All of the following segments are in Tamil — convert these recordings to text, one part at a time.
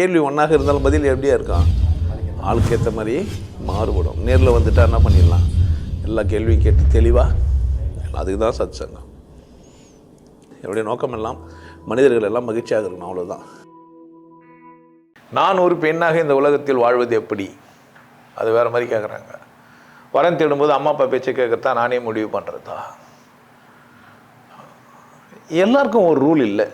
கேள்வி ஒன்றாக இருந்தாலும் பதில் எப்படியா இருக்கான் ஆளுக்கு ஏற்ற மாதிரி மாறுபடும். நேரில் வந்துட்டா என்ன பண்ணிடலாம்? எல்லா கேள்வியும் கேட்டு தெளிவாக அதுக்கு தான் சத் சங்கம் என்னுடைய நோக்கம் எல்லாம் மனிதர்கள் எல்லாம் மகிழ்ச்சியாக இருக்கணும் அவ்வளோதான் நான் ஒரு பெண்ணாக இந்த உலகத்தில் வாழ்வது எப்படி? அது வேறு மாதிரி கேட்குறாங்க வரன் தேடும்போது அம்மா அப்பா பேச்சை கேட்கத்தான் நானே முடிவு பண்ணுறதா எல்லாருக்கும் ஒரு ரூல் இல்லை.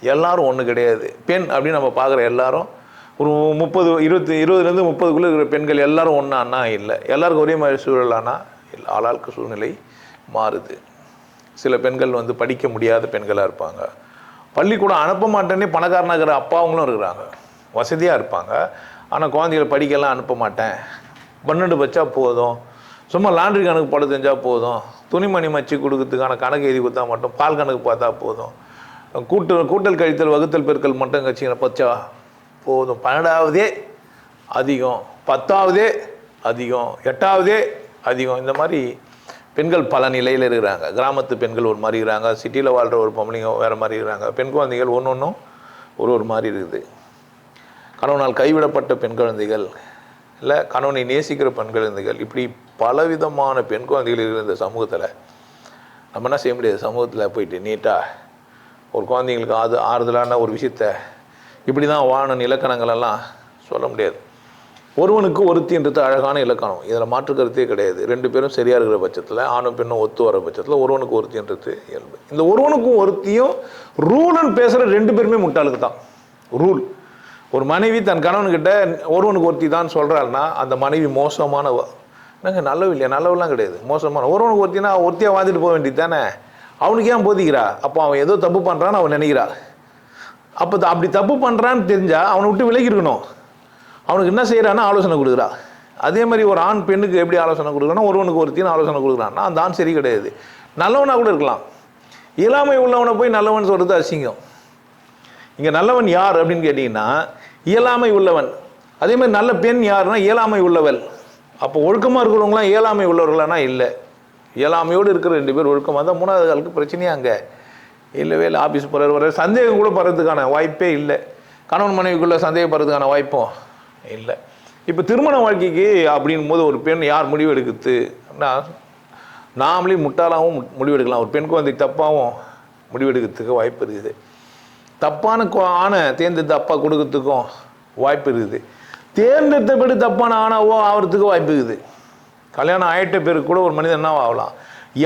எல்லாரும் ஒன்று கிடையாது. பெண் அப்படின்னு நம்ம பார்க்குற எல்லாரும் ஒரு முப்பது இருபத்தி இருபதுலேருந்து முப்பதுக்குள்ளே இருக்கிற பெண்கள் எல்லாரும் ஒன்றானா இல்லை. எல்லாருக்கும் ஒரே மாதிரி சூழலானா இல்லை ஆளாளுக்கு சூழ்நிலை மாறுது. சில பெண்கள் வந்து படிக்க முடியாத பெண்களாக இருப்பாங்க. பள்ளிக்கூடம் அனுப்ப மாட்டேன்னே பணக்காரனாக இருக்கிற அப்பாவங்களும் இருக்கிறாங்க. வசதியாக இருப்பாங்க. ஆனால் குழந்தைகளை படிக்கலாம் அனுப்ப மாட்டேன். பன்னெண்டு வச்சா போதும். சும்மா லாண்ட்ரி கணக்கு படம் தெரிஞ்சால் போதும். துணிமணி மச்சு கொடுக்கறதுக்கான கணக்கு எழுதி கொடுத்தா மட்டும் பால் கணக்கு பார்த்தா போதும். கூட்டு கூட்டல் கழித்தல் வகுத்தல் பெருக்கல் மட்டும் கட்சிகளை பச்சா போதும். பன்னெண்டாவதே அதிகம். பத்தாவதே அதிகம். எட்டாவதே அதிகம். இந்த மாதிரி பெண்கள் பல நிலையில் இருக்கிறாங்க. கிராமத்து பெண்கள் ஒரு மாதிரி இருக்கிறாங்க. சிட்டியில் வாழ்கிற ஒரு பொம்பளைங்க வேறு மாதிரி இருக்கிறாங்க. பெண் குழந்தைகள் ஒன்று ஒன்றும் ஒரு ஒரு மாதிரி இருக்குது. கணவனால் கைவிடப்பட்ட பெண் குழந்தைகள் இல்லை கணவனை நேசிக்கிற பெண் குழந்தைகள். இப்படி பலவிதமான பெண் குழந்தைகள் இருக்கிற இந்த சமூகத்தில் நம்ம என்ன செய்ய முடியாது? சமூகத்தில் போயிட்டு நீட்டாக ஒரு குழந்தைங்களுக்கு அது ஆறுதலான ஒரு விஷயத்த இப்படி தான் வாணன் இலக்கணங்கள் எல்லாம் சொல்ல முடியாது. ஒருவனுக்கு ஒருத்தின்றது அழகான இலக்கணம். இதில் மாற்று கருத்தே கிடையாது. ரெண்டு பேரும் சரியாக இருக்கிற பட்சத்தில் ஆணும் பெண்ணும் ஒத்து வர பட்சத்தில் ஒருவனுக்கு ஒருத்தின்றது இயல்பு. இந்த ஒருவனுக்கும் ஒருத்தியும் ரூல்னு பேசுகிற ரெண்டு பேருமே முட்டாளுக்கு தான். ரூல். ஒரு மனைவி தன் கணவன்கிட்ட ஒருவனுக்கு ஒருத்தி தான் சொல்கிறாள்னா அந்த மனைவி மோசமானவ. என்னங்க நல்லவ இல்லையா? நல்லவெல்லாம் கிடையாது. மோசமான ஒருவனுக்கு ஒருத்தினா ஒருத்தியாக வாழ்ந்துட்டு போக வேண்டியது தானே? அவனுக்கு ஏன் போதிக்கிறா? அப்போ அவன் ஏதோ தப்பு பண்ணுறான்னு அவன் நினைக்கிறா. அப்போ த- அப்படி தப்பு பண்ணுறான்னு தெரிஞ்சால் அவனை விட்டு விலகி இருக்கணும் அவனுக்கு என்ன செய்கிறான்னு ஆலோசனை கொடுக்குறா. அதே மாதிரி ஒரு ஆண் பெண்ணுக்கு எப்படி ஆலோசனை கொடுக்குறான்னா ஒருவனுக்கு ஒருத்தின்னு ஆலோசனை கொடுக்குறான்னா அந்த ஆண் சரி கிடையாது. நல்லவனாக கூட இருக்கலாம். இயலாமை உள்ளவனை போய் நல்லவன் சொல்கிறது அசிங்கம். இங்கே நல்லவன் யார் அப்படின்னு கேட்டிங்கன்னா இயலாமை உள்ளவன். அதே மாதிரி நல்ல பெண் யாருன்னா இயலாமை உள்ளவள். அப்போ ஒழுக்கமாக இருக்கிறவங்களாம் இயலாமை உள்ளவர்களானா இல்லை. இயலாமையோடு இருக்கிற ரெண்டு பேர் ஒழுக்கமாக தான் மூணாவது ஆளுக்கு பிரச்சனையே அங்கே. இல்லவே இல்லை ஆஃபீஸ் போகிறார் வர சந்தேகம் கூட படுறதுக்கான வாய்ப்பே இல்லை. கணவன் மனைவிக்குள்ளே சந்தேகப்படுறதுக்கான வாய்ப்பும் இல்லை. இப்போ திருமண வாழ்க்கைக்கு அப்படின் போது ஒரு பெண் யார் முடிவு எடுக்குது? நாமளே முட்டாளாகவும் முடிவெடுக்கலாம் ஒரு பெண் குழந்தை தப்பாகவும் முடிவெடுக்கிறதுக்கு வாய்ப்பு இருக்குது. தப்பான ஆணை தேர்ந்தெடுத்து அப்பா கொடுக்கறதுக்கும் வாய்ப்பு இருக்குது. தேர்ந்தெடுத்தபடி தப்பான ஆணாவோ ஆகிறதுக்கு வாய்ப்பு இருக்குது. கல்யாணம் ஆயிட்ட பேருக்கு கூட ஒரு மனிதன் என்ன ஆகலாம்?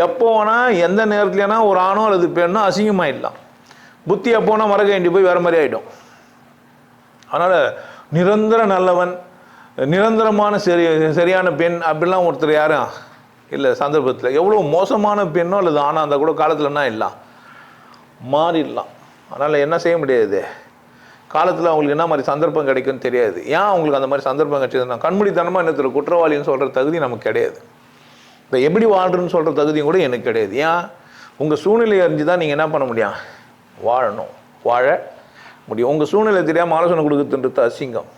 எப்போ வேணால் எந்த நேரத்துலனா ஒரு ஆணோ அல்லது பெண்ணோ அசிங்கமாயிடலாம் புத்தி எப்போனா மறக்க வேண்டி போய் வேறு மாதிரி ஆகிடும் அதனால் நிரந்தர நல்லவன் நிரந்தரமான சரி சரியான பெண் அப்படிலாம் ஒருத்தர் யாரும் இல்லை சந்தர்ப்பத்தில். எவ்வளோ மோசமான பெண்ணோ அல்லது ஆனால் அந்த கூட காலத்தில் என்ன இல்லாம் மாறிடலாம். அதனால் என்ன செய்ய முடியாது? காலத்தில் அவங்களுக்கு என்ன மாதிரி சந்தர்ப்பம் கிடைக்கும்னு தெரியாது. ஏன் அவங்களுக்கு அந்த மாதிரி சந்தர்ப்பம் கிடைச்சதுன்னா கண்மூடித்தனமாக என்னத்துல குற்றவாளின்னு சொல்கிற தகுதி நமக்கு கிடையாது. இப்போ எப்படி வாழ்றதுன்னு சொல்கிற தகுதியும் கூட எனக்கு கிடையாது. ஏன்? உங்கள் சூழ்நிலையை அறிஞ்சு தான் நீங்கள் என்ன பண்ண முடியும்? வாழணும். வாழ முடியும். உங்கள் சூழ்நிலை தெரியாமல் ஆலோசனை கொடுக்குறதுன்றது அசிங்கம்.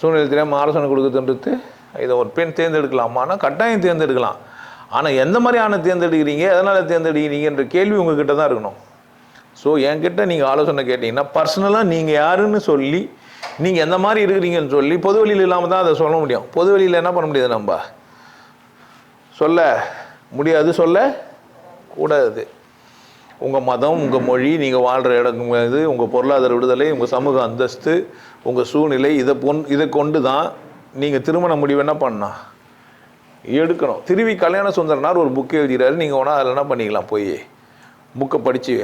சூழ்நிலை தெரியாமல் ஆலோசனை கொடுக்குறதுன்றது இதை ஒரு பெண் தேர்ந்தெடுக்கலாமான்னா கட்டாயம் தேர்ந்தெடுக்கலாம். ஆனால் எந்த மாதிரியான தேர்ந்தெடுக்கிறீங்க? எதனால் தேர்ந்தெடுக்கிறீங்கன்ற கேள்வி உங்ககிட்ட தான் இருக்கணும். ஸோ என்கிட்ட நீங்கள் ஆலோசனை கேட்டிங்கன்னா பர்சனலாக நீங்கள் யாருன்னு சொல்லி நீங்கள் எந்த மாதிரி இருக்கிறீங்கன்னு சொல்லி பொது வழியில் இல்லாமல் தான் அதை சொல்ல முடியும். பொது வழியில் என்ன பண்ண முடியாது நம்ம? சொல்ல முடியாது சொல்ல கூடாது. உங்கள் மதம் உங்கள் மொழி நீங்கள் வாழ்கிற இடம் இது உங்கள் பொருளாதார விடுதலை உங்கள் சமூக அந்தஸ்து உங்கள் சூழ்நிலை இதை பொன் இதை கொண்டு தான் நீங்கள் திருமண முடிவு என்ன பண்ணலாம் எடுக்கணும். திருவி கல்யாண சுந்தரனார் ஒரு புக் எழுதுகிறாரு நீங்கள் வேணால் அதில் என்ன பண்ணிக்கலாம்? போய் புக்கை படித்து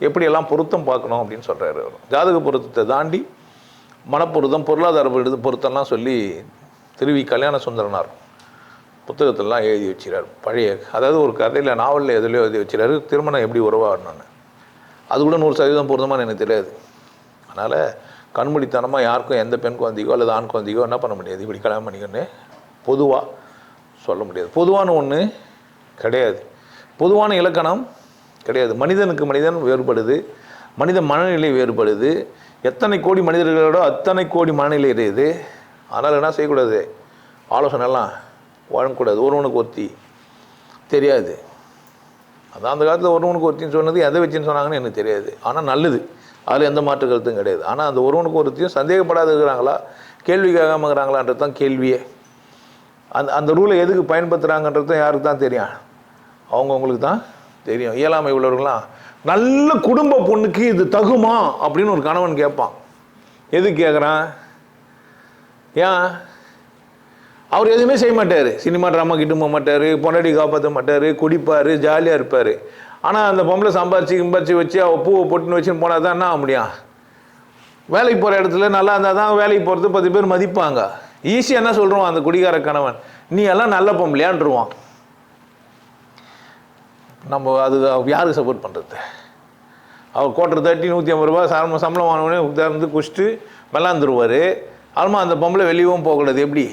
எப்படியெல்லாம் பொருத்தம் பார்க்கணும் அப்படின்னு சொல்கிறாரு அவர். ஜாதக பொருத்தத்தை தாண்டி மனப்பொருத்தம் பொருளாதார பொருத்தம்லாம் சொல்லி திருவி கல்யாண சுந்தரனார் புத்தகத்திலலாம் எழுதி வச்சிறாரு பழைய அதாவது ஒரு கதையில் நாவலில் எதுலையோ எழுதி வச்சுறாரு திருமணம் எப்படி உறவாடணும்னு அது கூட நூறு சதவீதம் பொருத்தமானு எனக்கு தெரியாது. அதனால் கண்மூடித்தனமாக யாருக்கும் எந்த பெண் குழந்தைக்கோ அல்லது ஆண் குழந்தைக்கோ என்ன பண்ண முடியாது? இப்படி கல்யாணம் பண்ணிக்கணும்னு பொதுவாக சொல்ல முடியாது. பொதுவான ஒன்று கிடையாது. பொதுவான இலக்கணம் கிடையாது. மனிதனுக்கு மனிதன் வேறுபடுது. மனித மனநிலை வேறுபடுது. எத்தனை கோடி மனிதர்களோட அத்தனை கோடி மனநிலை இருக்குது? அதனால் என்ன செய்யக்கூடாது? ஆலோசனைலாம் வாழக்கூடாது. ஒருவனுக்கு ஒத்தி தெரியாது. அதான் அந்த காலத்தில் ஒருவனுக்கு ஒருத்தின்னு சொன்னது எதை வச்சுன்னு சொன்னாங்கன்னு எனக்கு தெரியாது. ஆனால் நல்லது. அதில் எந்த மாற்று கருத்தும் கிடையாது. ஆனால் அந்த ஒருவனுக்கு ஒருத்தையும் சந்தேகப்படாத இருக்கிறாங்களா? கேள்வி கேட்காம இருக்கிறாங்களான்றது தான் கேள்வியே. அந்த அந்த ரூலை எதுக்கு பயன்படுத்துகிறாங்கன்றது தான் யாருக்கு தான் தெரியும். அவங்கவுங்களுக்கு தான் தெரியும். இயலாமை உள்ளவர்களாம் நல்ல குடும்ப பொண்ணுக்கு இது தகுமா? அப்படின்னு ஒரு கணவன் கேட்பான். எது கேட்குறான் ஏன்? அவர் எதுவுமே செய்ய மாட்டார். சினிமா ட்ராமா கிட்ட போக மாட்டார். பொண்டாட்டி காப்பாற்ற மாட்டார். குடிப்பார். ஜாலியாக இருப்பார். ஆனால் அந்த பொம்பளை சம்பாரிச்சு கிம்பாரிச்சு வச்சு அவள் பூவை பொட்டுன்னு வச்சுன்னு போனால் தான் என்ன ஆக முடியும்? வேலைக்கு போகிற இடத்துல நல்லா இருந்தால் தான் வேலைக்கு போகிறது பத்து பேர் மதிப்பாங்க. ஈஸியாக என்ன சொல்கிறோம் அந்த குடிகார கணவன்? நீ எல்லாம் நல்ல பொம்பளையான்ருவான். நம்ம அது யாருக்கு சப்போர்ட் பண்ணுறது அவர் கோட்டரை தட்டி நூற்றி ஐம்பது ரூபா சம்பளம் சம்பளம் வாங்கினோடனே உட்கார்ந்து குடிச்சிட்டு மெல்லாந்துருவார் அல்மா அந்த பொம்பளை வெளியவும் போகக்கூடாது எப்படி?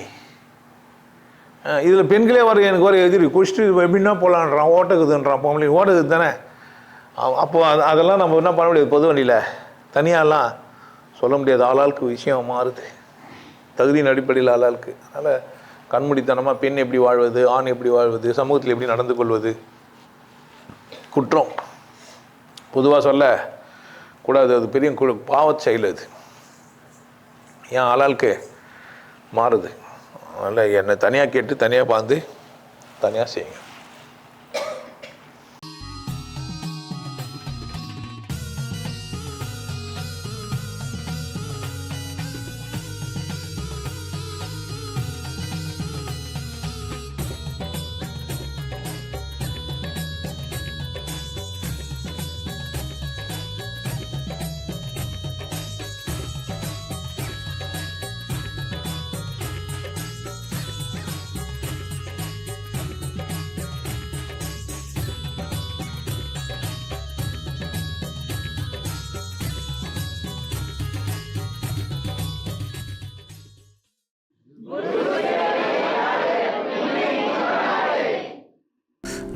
இதில் பெண்களே வர எனக்கு வர எதிரி குடிச்சிட்டு எப்படின்னா போகலான்றான் ஓட்டக்குதுன்றான் பொம்பளை. ஓட்டக்குது தானே? அப்போ அது அதெல்லாம் நம்ம என்ன பண்ண முடியாது பொது வண்டியில். தனியாகலாம் சொல்ல முடியாது ஆளாளுக்கு விஷயம் மாறுது. தகுதியின் அடிப்படையில் ஆளாளுக்கு. அதனால் கண்மூடித்தனமாக பெண் எப்படி வாழ்வது ஆண் எப்படி வாழ்வது சமூகத்தில் எப்படி நடந்து கொள்வது குற்றம். பொதுவாக சொல்ல கூடாது அது பெரிய பாவ செயல் அது. ஏன் ஆளாளுக்கு மாறுது. அதனால் என்னை தனியாக கேட்டு தனியாக பார்த்து தனியாக செய்யுங்க.